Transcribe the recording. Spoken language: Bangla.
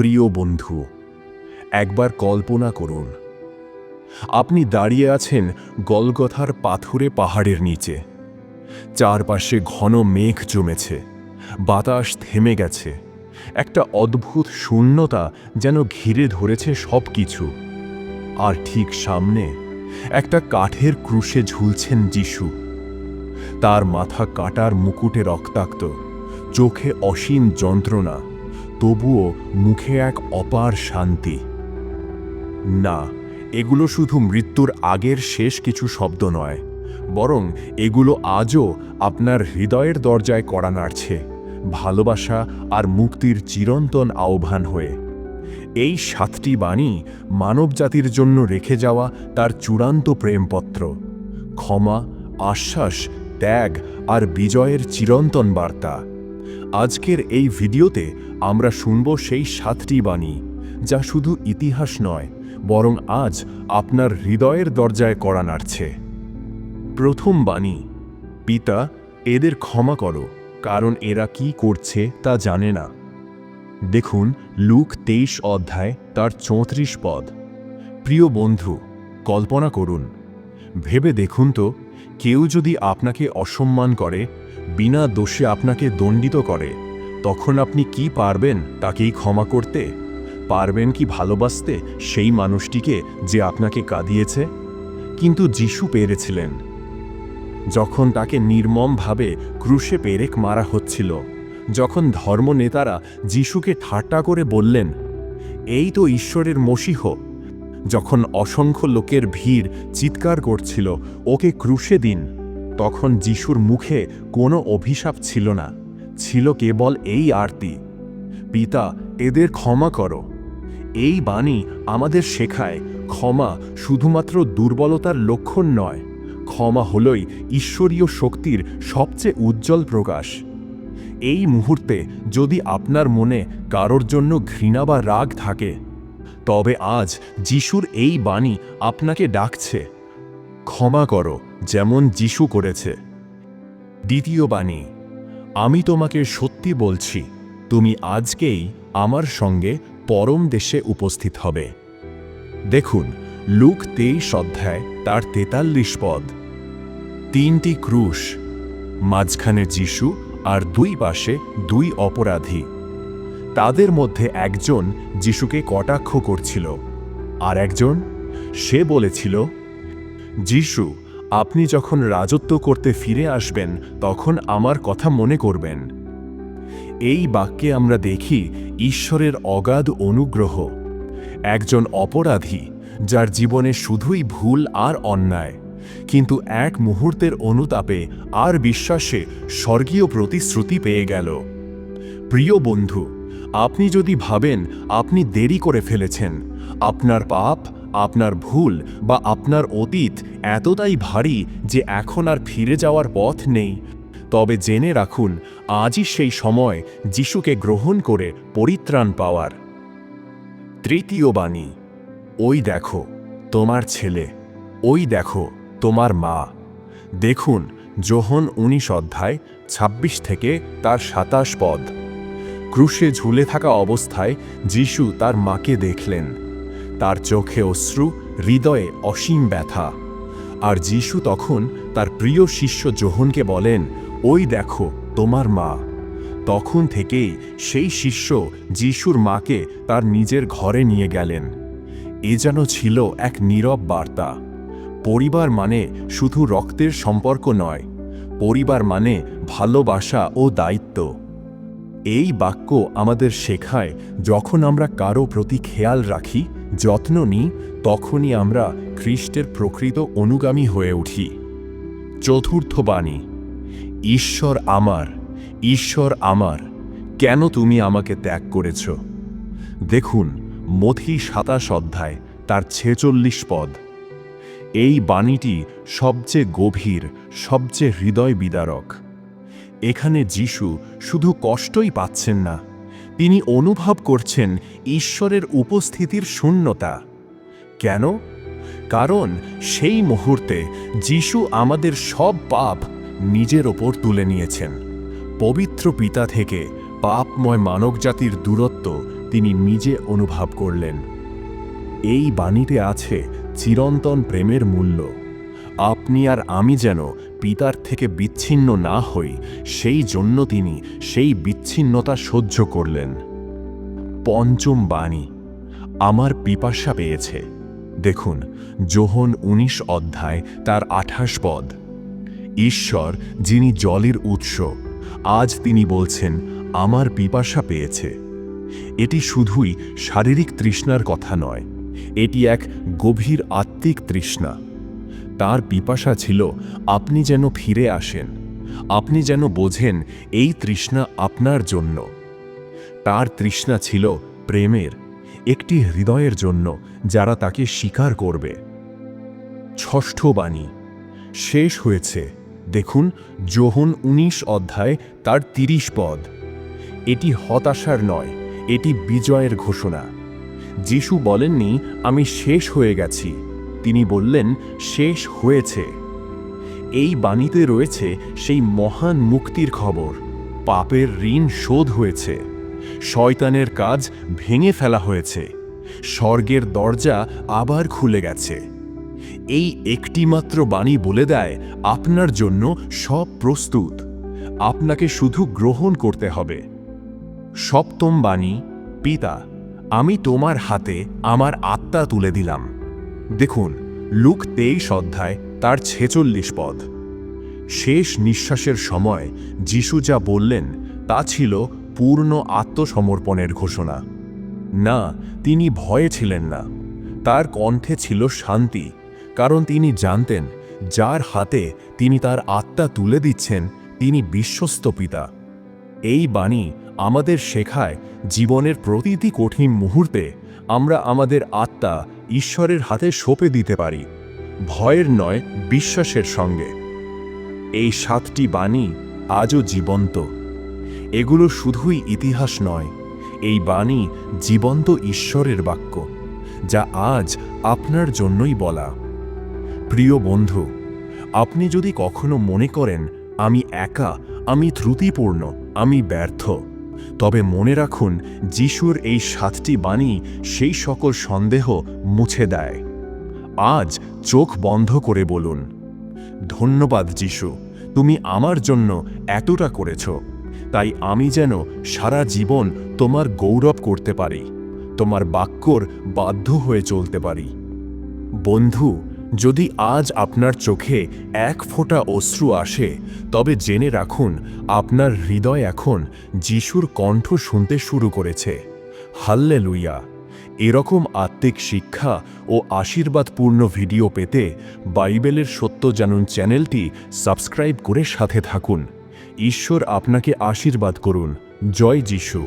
প্রিয় বন্ধু, একবার কল্পনা করুন। আপনি দাঁড়িয়ে আছেন গলগথার পাথুরে পাহাড়ের নিচে। চারপাশে ঘন মেঘ জমেছে, বাতাস থেমে গেছে। একটা অদ্ভুত শূন্যতা যেন ঘিরে ধরেছে সব কিছু আর ঠিক সামনে একটা কাঠের ক্রুশে ঝুলছেন যিশু। তার মাথা কাটার মুকুটে রক্তাক্ত, চোখে অসীম যন্ত্রণা। তবুও মুখে এক অপার শান্তি। না, এগুলো শুধু মৃত্যুর আগের শেষ কিছু শব্দ নয়, বরং এগুলো আজও আপনার হৃদয়ের দরজায় কড়া নাড়ছে, ভালোবাসা আর মুক্তির চিরন্তন আহ্বান হয়ে। এই সাতটি বাণী মানবজাতির জন্য রেখে যাওয়া তার চূড়ান্ত প্রেমপত্র। ক্ষমা, আশ্বাস, ত্যাগ আর বিজয়ের চিরন্তন বার্তা। আজকের এই ভিডিওতে আমরা শুনব সেই সাতটি বাণী, যা শুধু ইতিহাস নয়, বরং আজ আপনার হৃদয়ের দরজায় কড়া নাড়ছে। প্রথম বাণী, পিতা, এদের ক্ষমা করো, কারণ এরা কি করছে তা জানে না। দেখুন লুক তেইশ অধ্যায়, তার চৌত্রিশ পদ। প্রিয় বন্ধু, কল্পনা করুন। ভেবে দেখুন তো, কেউ যদি আপনাকে অসম্মান করে বিনা দোষে আপনাকে দণ্ডিত করে, তখন আপনি কি পারবেন তাকেই ক্ষমা করতে? পারবেন কি ভালোবাসতে সেই মানুষটিকে যে আপনাকে কাঁদিয়েছে? কিন্তু যিশু পেরেছিলেন। যখন তাকে নির্মমভাবে ক্রুশে পেরেক মারা হচ্ছিল, যখন ধর্মনেতারা যিশুকে ঠাট্টা করে বললেন, এই তো ঈশ্বরের মসিহ। যখন অসংখ্য লোকের ভিড় চিৎকার করছিল, ওকে ক্রুশে দিন। তখন যিশুর মুখে কোনো অভিশাপ ছিল না, ছিল কেবল এই আরতি, পিতা, এদের ক্ষমা করো। এই বাণী আমাদের শেখায়, ক্ষমা শুধুমাত্র দুর্বলতার লক্ষণ নয়, ক্ষমা হলই ঈশ্বরীয় শক্তির সবচেয়ে উজ্জ্বল প্রকাশ। এই মুহূর্তে যদি আপনার মনে কারোর জন্য ঘৃণা বা রাগ থাকে, তবে আজ যিশুর এই বাণী আপনাকে ডাকছে, ক্ষমা করো। যেমন যিশু করেছে। দ্বিতীয় বাণী, আমি তোমাকে সত্যি বলছি, তুমি আজকেই আমার সঙ্গে পরম দেশে উপস্থিত হবে। দেখুন, লুক তেইশ অধ্যায়, তার তেতাল্লিশ পদ। তিনটি ক্রুশ, মাঝখানে যিশু আর দুই পাশে দুই অপরাধী। তাদের মধ্যে একজন যিশুকে কটাক্ষ করছিল, আর একজন সে বলেছিল, যিশু আপনি যখন রাজত্ব করতে ফিরে আসবেন, তখন আমার কথা মনে করবেন। এই বাক্যে আমরা দেখি ঈশ্বরের অগাধ অনুগ্রহ। একজন অপরাধী, যার জীবনে শুধুই ভুল আর অন্যায়, কিন্তু এক মুহূর্তের অনুতাপে আর বিশ্বাসে স্বর্গীয় প্রতিশ্রুতি পেয়ে গেল। প্রিয় বন্ধু, আপনি যদি ভাবেন আপনি দেরি করে ফেলেছেন, আপনার পাপ আপনার ভুল বা আপনার অতীত এতটাই ভারী যে এখন আর ফিরে যাওয়ার পথ নেই। তবে জেনে রাখুন, আজই সেই সময় যিশুকে গ্রহণ করে পরিত্রাণ পাওয়ার। তৃতীয় বাণী, ওই দেখো, তোমার ছেলে। ওই দেখো, তোমার মা। দেখুন, যোহন উনিশ অধ্যায় ২৬ থেকে তার সাতাশ পদ। ক্রুশে ঝুলে থাকা অবস্থায় যিশু তার মাকে দেখলেন। তার চোখে অশ্রু, হৃদয়ে অসীম ব্যথা। আর যিশু তখন তার প্রিয় শিষ্য জোহনকে বলেন, ওই দেখো, তোমার মা। তখন থেকেই সেই শিষ্য যিশুর মাকে তার নিজের ঘরে নিয়ে গেলেন। এ যেন ছিল এক নীরব বার্তা। পরিবার মানে শুধু রক্তের সম্পর্ক নয়, পরিবার মানে ভালোবাসা ও দায়িত্ব। এই বাক্য আমাদের শেখায় যখন আমরা কারও প্রতি খেয়াল রাখি যত্ন নিই, তখনই আমরা খ্রিস্টের প্রকৃত অনুগামী হয়ে উঠি। চতুর্থ বাণী, ঈশ্বর আমার ঈশ্বর আমার, কেন তুমি আমাকে ত্যাগ করেছ? দেখুন, মথি সাতাশ অধ্যায়, তার ছেচল্লিশ পদ। এই বাণীটি সবচেয়ে গভীর, সবচেয়ে হৃদয় বিদারক। এখানে যিশু শুধু কষ্টই পাচ্ছেন না তিনি অনুভব করছেন ঈশ্বরের উপস্থিতির শূন্যতা। কেন? কারণ সেই মুহূর্তে যিশু আমাদের সব পাপ নিজের ওপর তুলে নিয়েছেন। পবিত্র পিতা থেকে পাপময় মানবজাতির দূরত্ব তিনি নিজে অনুভব করলেন। এই বাণীতে আছে চিরন্তন প্রেমের মূল্য। আপনি আর আমি যেন পিতার থেকে বিচ্ছিন্ন না হই, সেই জন্য তিনি সেই বিচ্ছিন্নতা সহ্য করলেন। পঞ্চম বাণী, আমার পিপাসা পেয়েছে। দেখুন, যোহন উনিশ অধ্যায়, তার আঠাশ পদ। ঈশ্বর, যিনি জলের উৎস, আজ তিনি বলছেন, আমার পিপাসা পেয়েছে। এটি শুধুই শারীরিক তৃষ্ণার কথা নয়, এটি এক গভীর আত্মিক তৃষ্ণা। তার পিপাসা ছিল, আপনি যেন ফিরে আসেন। আপনি যেন বোঝেন, এই তৃষ্ণা আপনার জন্য। তার তৃষ্ণা ছিল প্রেমের, একটি হৃদয়ের জন্য, যারা তাকে স্বীকার করবে। ষষ্ঠ বাণী, শেষ হয়েছে। দেখুন, যোহন উনিশ অধ্যায়, তার তিরিশ পদ। এটি হতাশার নয়, এটি বিজয়ের ঘোষণা। যিশু বলেননি, আমি শেষ হয়ে গেছি। তিনি বললেন, শেষ হয়েছে। এই বাণীতে রয়েছে সেই মহান মুক্তির খবর। পাপের ঋণ শোধ হয়েছে। শয়তানের কাজ ভেঙে ফেলা হয়েছে। স্বর্গের দরজা আবার খুলে গেছে। এই একটিমাত্র বাণী বলে দেয়, আপনার জন্য সব প্রস্তুত। আপনাকে শুধু গ্রহণ করতে হবে। সপ্তম বাণী, পিতা, আমি তোমার হাতে আমার আত্মা তুলে দিলাম। দেখুন, লুক তেইশ অধ্যায়, তার ছেচল্লিশ পদ। শেষ নিঃশ্বাসের সময় যিশু যা বললেন, তা ছিল পূর্ণ আত্মসমর্পণের ঘোষণা। না, তিনি ভয়ে ছিলেন না। তার কণ্ঠে ছিল শান্তি, কারণ তিনি জানতেন, যার হাতে তিনি তার আত্মা তুলে দিচ্ছেন, তিনি বিশ্বস্ত পিতা। এই বাণী আমাদের শেখায় জীবনের প্রতিটি কঠিন মুহূর্তে আমরা আমাদের আত্মা ঈশ্বরের হাতে সঁপে দিতে পারি, ভয়ের নয়, বিশ্বাসের সঙ্গে। এই সাতটি বাণী আজও জীবন্ত। এগুলো শুধুই ইতিহাস নয়, এই বাণী জীবন্ত ঈশ্বরের বাক্য, যা আজ আপনার জন্যই বলা। প্রিয় বন্ধু, আপনি যদি কখনো মনে করেন, আমি একা, আমি ত্রুটিপূর্ণ, আমি ব্যর্থ তবে মনে রাখুন, যিশুর এই সাতটি বাণী সেই সকল সন্দেহ মুছে দেয়। আজ চোখ বন্ধ করে বলুন, ধন্যবাদ যিশু, তুমি আমার জন্য এতটা করেছ। তাই আমি যেন সারা জীবন তোমার গৌরব করতে পারি, তোমার বাক্যর বাধ্য হয়ে চলতে পারি। বন্ধু যদি আজ আপনার চোখে এক ফোঁটা অশ্রু আসে, তবে জেনে রাখুন, আপনার হৃদয় এখন যিশুর কণ্ঠ শুনতে শুরু করেছে। হাল্লে লুইয়া এরকম আত্মিক শিক্ষা ও আশীর্বাদপূর্ণ ভিডিও পেতে বাইবেলের সত্য জানুন চ্যানেলটি সাবস্ক্রাইব করে সাথে থাকুন। ঈশ্বর আপনাকে আশীর্বাদ করুন। জয় যিশু!